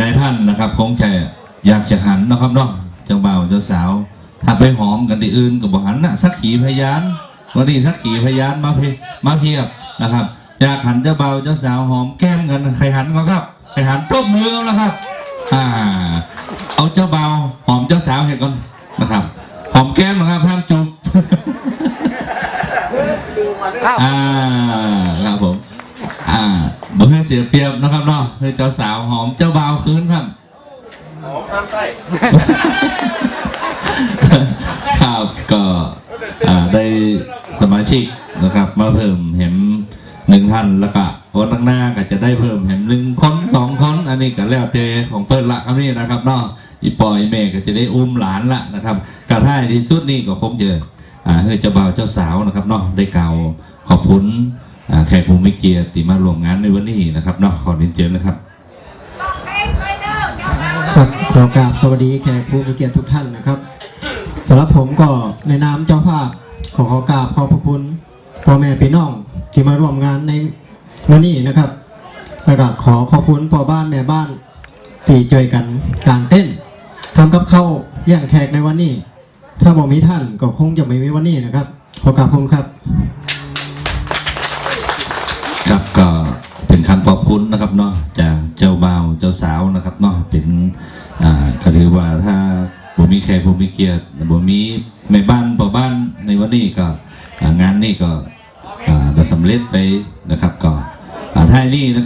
นะครับคงจะอยากจะหันนะครับเนาะเจ้าบ่าวเจ้าสาว ถ้าไปหอมกันที่อื่นก็บอกหันนะสักขีพยานวันนี้สักขีพยานมาเพมาเพียบนะครับจากหันเจ้าบ่าวเจ้าสาวหอมแก้มกันใครหันก็ครับใครหันตบมือกันแล้วครับอ่าเอาเจ้าบ่าวหอมเจ้าสาวเห็นก่อนนะครับ หอมแก้มนะครับห้ามจูบอ่าครับผมอ่า บ่ให้เสียเปรียบนะครับเนาะให้เจ้าสาวหอมเจ้าบ่าวคืนครับหอมข้ามไส้ครับก็ได้สมาชิกนะครับ มาเพิ่มเห็มหนึ่งท่านแล้วก็คนข้างหน้าก็จะได้เพิ่มเห็มหนึ่งคนสองคนอันนี้ก็แล้วแต่ของเปิ้ลละครับนี่นะครับเนาะอีปอยเมก็จะได้อุ้มหลานละนะครับกระท้ายที่สุดนี่ก็คงจะอ่าให้เจ้าบ่าวเจ้าสาวนะครับเนาะได้กล่าวขอบคุณ แขกผู้มีเกียรติมารวมงานในวันนี้นะครับเนาะขอเรียนเชิญนะครับครับขอกราบสวัสดีแขกผู้มีเกียรติทุกท่านนะครับสำหรับผมก็ในนามเจ้าภาพขอขอกราบขอบพระคุณพ่อแม่พี่น้องที่มาร่วมงานในวันนี้นะครับแล้วก็ขอขอบคุณพ่อบ้านแม่บ้านที่ช่วยกันกางเต้นทำกับเข้าวเลี้ยงแขกในวันนี้ ถ้าบอกมีท่านก็คงจะไม่มีวันนี้นะครับ ขอกราบผมครับ ครับก็เป็นคำขอบคุณนะครับเนาะจากเจ้าบ่าวเจ้าสาวนะครับเนาะเป็นอ่าก็ถือว่าถ้าผมมีแขกผมมีเกียรติผมมีแม่บ้านพ่อบ้านในวันนี้ก็งานนี้ก็อ่าก็สำเร็จไปนะครับก็อ่าท้ายนี้นะครับ